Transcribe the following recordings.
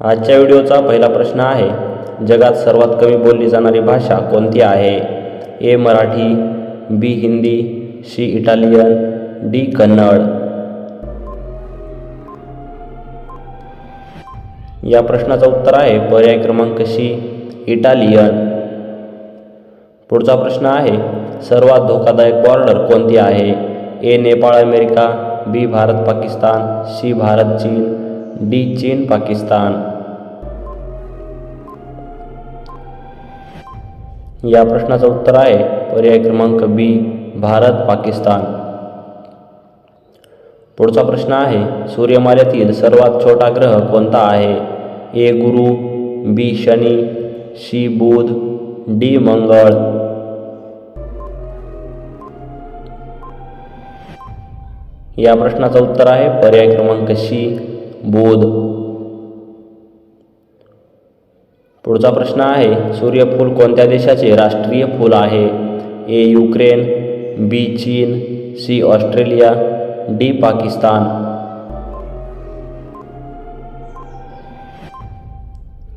आजच्या व्हिडिओचा पहिला प्रश्न आहे जगात सर्वात कमी बोलली जाणारी भाषा कोणती आहे? A Marathi B Hindi C Italian D Kannada. या प्रश्नाचं उत्तर आहे पर्याय क्रमांक सी इटालियन. पुढचा प्रश्न आहे सर्वात धोकादायक बॉर्डर कोणती आहे? A Nepal America B Bharat Pakistan C Bharat चीन. डी चीन पाकिस्तान. या प्रश्नाचं उत्तर आहे पर्याय क्रमांक बी भारत पाकिस्तान. पुढचा प्रश्न आहे सूर्यमालेतील सर्वात छोटा ग्रह कोणता आहे? A Guru B Shani C Budh D Mangal. या प्रश्नाचं उत्तर आहे पर्याय क्रमांक सी बोध. पुढचा प्रश्न आहे सूर्यफूल कोणत्या देशाचे राष्ट्रीय फूल आहे? ए युक्रेन बी चीन सी ऑस्ट्रेलिया डी पाकिस्तान.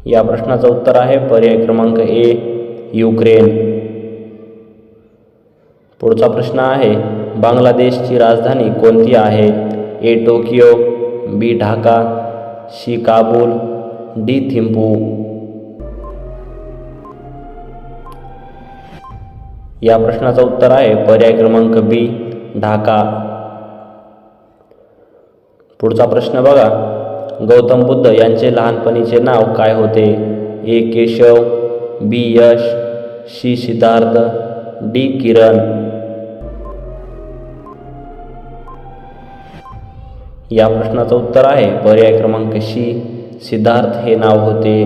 या प्रश्नाचं उत्तर आहे पर्याय क्रमांक ए युक्रेन. पुढचा प्रश्न आहे बांगलादेशची राजधानी कोणती आहे? A Tokyo B Dhaka C Kabul D Thimphu. या प्रश्नाचं उत्तर आहे पर्याय क्रमांक बी ढाका. पुढचा प्रश्न बघा. गौतम बुद्ध यांचे लहानपणीचे नाव काय होते? A Keshav B Yash C Siddharth D Kiran. या प्रश्नाचं उत्तर आहे. पर्याय क्रमांक शी सिद्धार्थ हे नाव होते.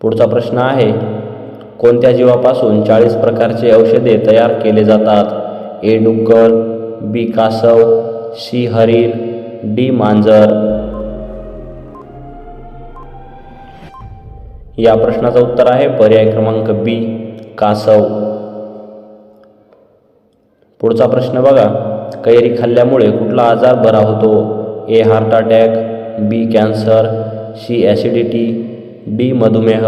पुढचा प्रश्न आहे कोणत्या जीवापासून चाळीस प्रकारचे औषधे तयार केले जातात? ए डुक्कर बी कासव सी हरिण डी मांजर. या प्रश्नाचं उत्तर आहे पर्याय क्रमांक बी कासव. पुढचा प्रश्न बघा. कैरी खाल्ल्यामुळे कुठला आजार बरा होतो? A heart attack B cancer C acidity D मधुमेह.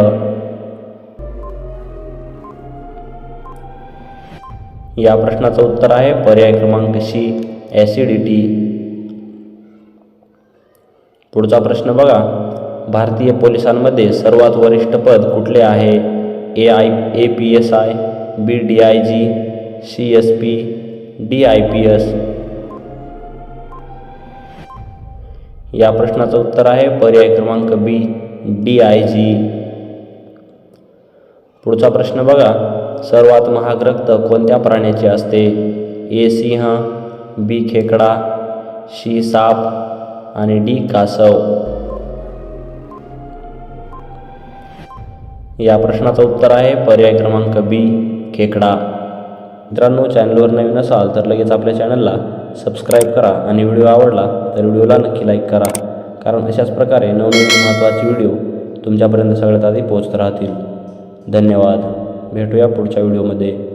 या प्रश्नाचं उत्तर आहे पर्याय क्रमांक सी ॲसिडिटी. पुढचा प्रश्न बघा. भारतीय पोलिसांमध्ये सर्वात वरिष्ठ पद कुठले आहे? A I A P S I B D I G C S P D I P S या प्रश्नाचं उत्तर आहे पर्याय क्रमांक बी डी आय जी पुढचा प्रश्न बघा सर्वात महाग रक्त कोणत्या प्राण्याचे असते? ए सिंह बी खेकडा सी साप आणि डी कासव. या प्रश्नाचं उत्तर आहे पर्याय क्रमांक बी खेकडा. मित्रांनो चॅनलवर नवीन असाल तर लगेच आपल्या चॅनलला सबस्क्राईब करा आणि व्हिडिओ आवडला तर व्हिडिओला नक्की लाईक करा. कारण अशाच प्रकारे नवनवीन महत्त्वाचे व्हिडिओ तुमच्यापर्यंत सगळ्यात आधी पोहोचत राहतील. धन्यवाद. भेटूया पुढच्या व्हिडिओमध्ये